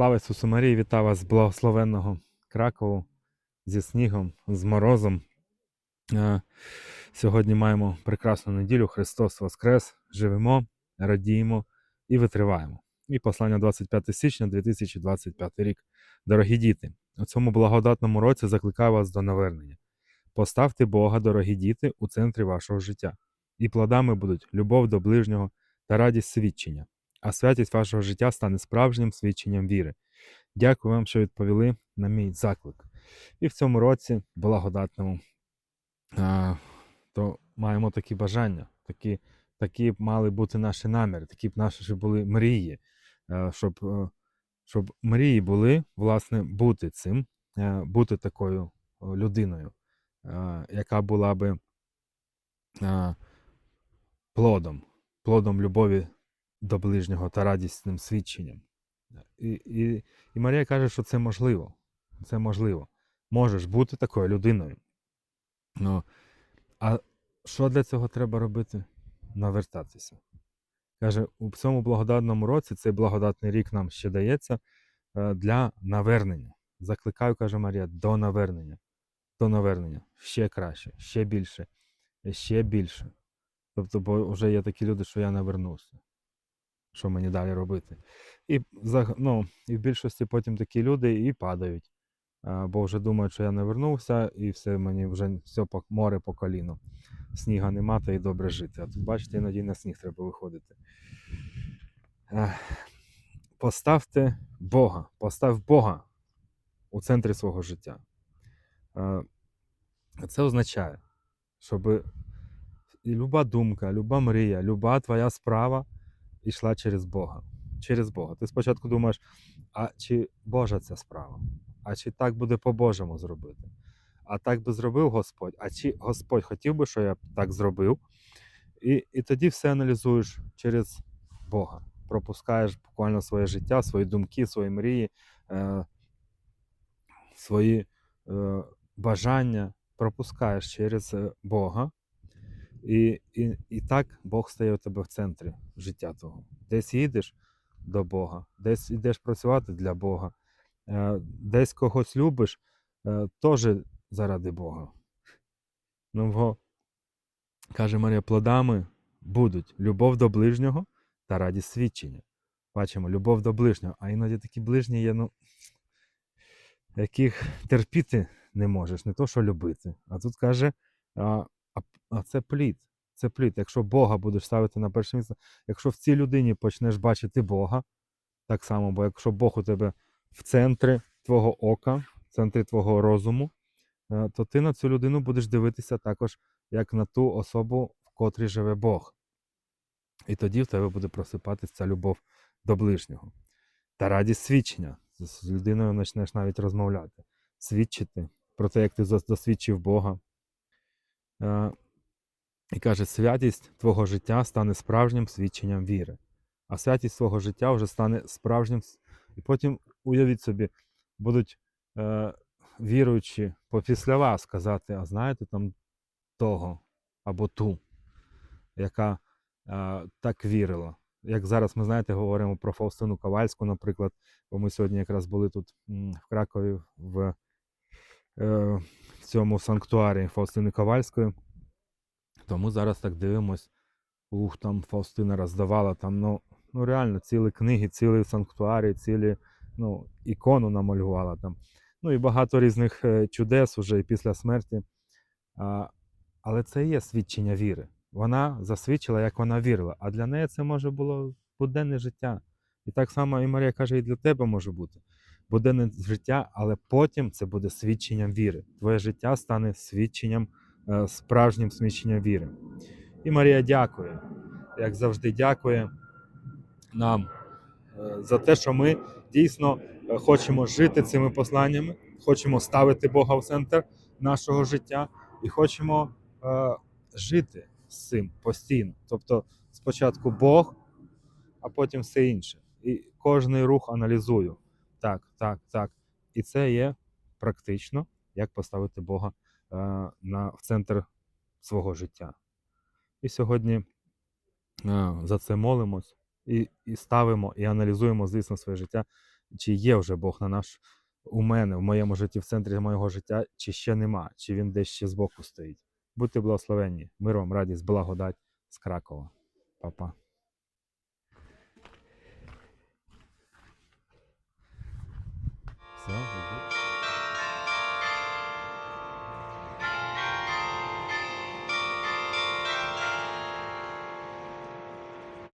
Слава Ісусу Марії, вітаю вас з благословенного Кракову зі снігом, з морозом. Е, Сьогодні маємо прекрасну неділю. Христос Воскрес! Живемо, радіємо і витриваємо. І послання 25 січня 2025 рік. Дорогі діти, у цьому благодатному році закликаю вас до навернення. Поставте Бога, дорогі діти, у центрі вашого життя. І плодами будуть любов до ближнього та радість свідчення а святість вашого життя стане справжнім свідченням віри. Дякую вам, що відповіли на мій заклик. І в цьому році, благодатному, то маємо такі бажання, такі, такі б мали бути наші наміри, такі б наші були мрії, щоб, е, щоб мрії були, власне, бути цим, е, бути такою людиною, яка була би плодом, плодом любові до ближнього та радісним свідченням. І, і, і Марія каже, що це можливо. Це можливо. Можеш бути такою людиною. Ну, а що для цього треба робити? Навертатися. Каже, у цьому благодатному році цей благодатний рік нам ще дається е, для навернення. Закликаю, каже Марія, до навернення. До навернення. Ще краще, ще більше, ще більше. Тобто, бо вже є такі люди, що я навернувся що мені далі робити. І ну, і в більшості потім такі люди і падають. Бо вже думають, що я не вернувся, і все мені вже все по море по коліно. Сніга нема, та й добре жити. А тут, бачите, іноді на сніг треба виходити. Поставте Бога, постав Бога у центрі свого життя. Це означає, щоб люба думка, люба мрія, люба твоя справа йшла через Бога. Через Бога. Ти спочатку думаєш, а чи Божа ця справа? А чи так буде по-божому зробити? А так би зробив Господь, а чи Господь хотів би, що я так зробив? І, і тоді все аналізуєш через Бога. Пропускаєш буквально своє життя, свої думки, свої мрії, е, свої е, бажання пропускаєш через е, Бога. І, і, і так Бог стає у тебе в центрі життя того. Десь їдеш до Бога, десь йдеш працювати для Бога, е, десь когось любиш, е, теж заради Бога. Ну, бо, каже Марія, плодами будуть любов до ближнього та радість свідчення. Бачимо, любов до ближнього, а іноді такі ближні є, ну, яких терпіти не можеш, не то що любити. А тут каже, а, це плід. Це плід. Якщо Бога будеш ставити на перше місце, якщо в цій людині почнеш бачити Бога, так само, бо якщо Бог у тебе в центрі твого ока, в центрі твого розуму, е, то ти на цю людину будеш дивитися також як на ту особу, в котрій живе Бог. І тоді в тебе буде просипатися ця любов до ближнього. Та радість свідчення. З людиною почнеш навіть розмовляти, свідчити про те, як ти досвідчив Бога. Е, І каже, святість твого життя стане справжнім свідченням віри. А святість твого життя вже стане справжнім. І потім, уявіть собі, будуть е, віруючі попісля вас сказати, а знаєте там того або ту, яка е, так вірила. Як зараз ми знаєте, говоримо про Фаустину Ковальську, наприклад, бо ми сьогодні якраз були тут в Кракові в, в цьому санктуарі Фаустини Ковальської. Тому зараз так дивимось. Ух, там Фаустина роздавала, там, ну, ну реально, цілі книги, цілі санктуарі, цілі ну, ікону намалювала там. Ну і багато різних е, чудес уже і після смерті. А, але це є свідчення віри. Вона засвідчила, як вона вірила. А для неї це може було буденне життя. І так само і Марія каже, і для тебе може бути буденне життя, але потім це буде свідченням віри. Твоє життя стане свідченням, е, справжнім свідченням віри. І Марія дякує, як завжди, дякує нам е, за те, що ми дійсно е, хочемо жити цими посланнями, хочемо ставити Бога в центр нашого життя і хочемо жити з цим постійно. Тобто спочатку Бог, а потім все інше. І кожний рух аналізую. Так, так, так. І це є практично, як поставити Бога е, на, в центр свого життя. І сьогодні е, за це молимось і, і ставимо, і аналізуємо, звісно, своє життя чи є вже Бог на наш у мене, в моєму житті, в центрі моєго життя, чи ще нема, чи він десь ще збоку стоїть. Будьте благословенні. Мир вам, радість, благодать з Кракова. Па-па.